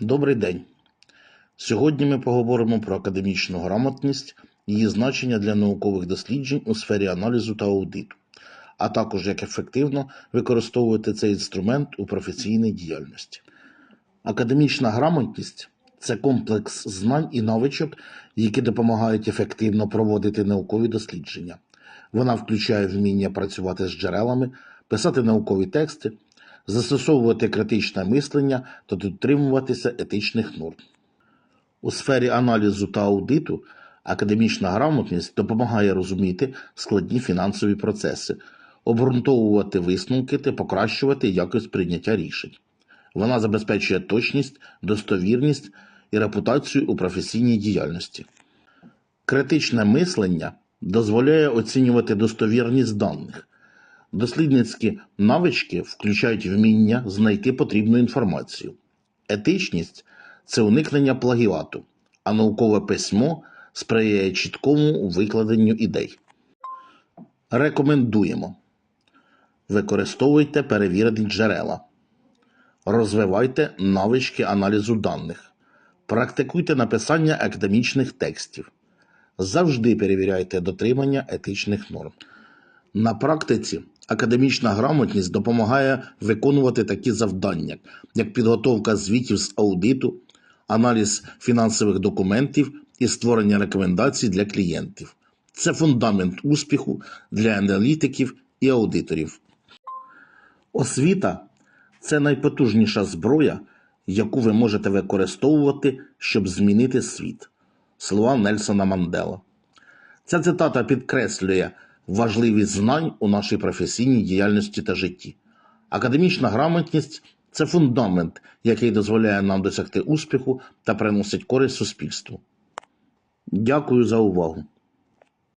Добрий день. Сьогодні ми поговоримо про академічну грамотність, її значення для наукових досліджень у сфері аналізу та аудиту, а також як ефективно використовувати цей інструмент у професійній діяльності. Академічна грамотність це комплекс знань і навичок, які допомагають ефективно проводити наукові дослідження. Вона включає вміння працювати з джерелами, писати наукові тексти, застосовувати критичне мислення та дотримуватися етичних норм. У сфері аналізу та аудиту академічна грамотність допомагає розуміти складні фінансові процеси, обґрунтовувати висновки та покращувати якість прийняття рішень. Вона забезпечує точність, достовірність і репутацію у професійній діяльності. Критичне мислення дозволяє оцінювати достовірність даних. Дослідницькі навички включають вміння знайти потрібну інформацію. Етичність це уникнення плагіату, а наукове письмо сприяє чіткому викладенню ідей. Рекомендуємо. Використовуйте перевірені джерела. Розвивайте навички аналізу даних. Практикуйте написання академічних текстів. Завжди перевіряйте дотримання етичних норм. На практиці академічна грамотність допомагає виконувати такі завдання, як підготовка звітів з аудиту, аналіз фінансових документів і створення рекомендацій для клієнтів. Це фундамент успіху для аналітиків і аудиторів. Освіта це найпотужніша зброя, яку ви можете використовувати, щоб змінити світ. Слова Нельсона Мандела. Ця цитата підкреслює важливість знань у нашій професійній діяльності та житті. Академічна грамотність це фундамент, який дозволяє нам досягти успіху та приносить користь суспільству. Дякую за увагу.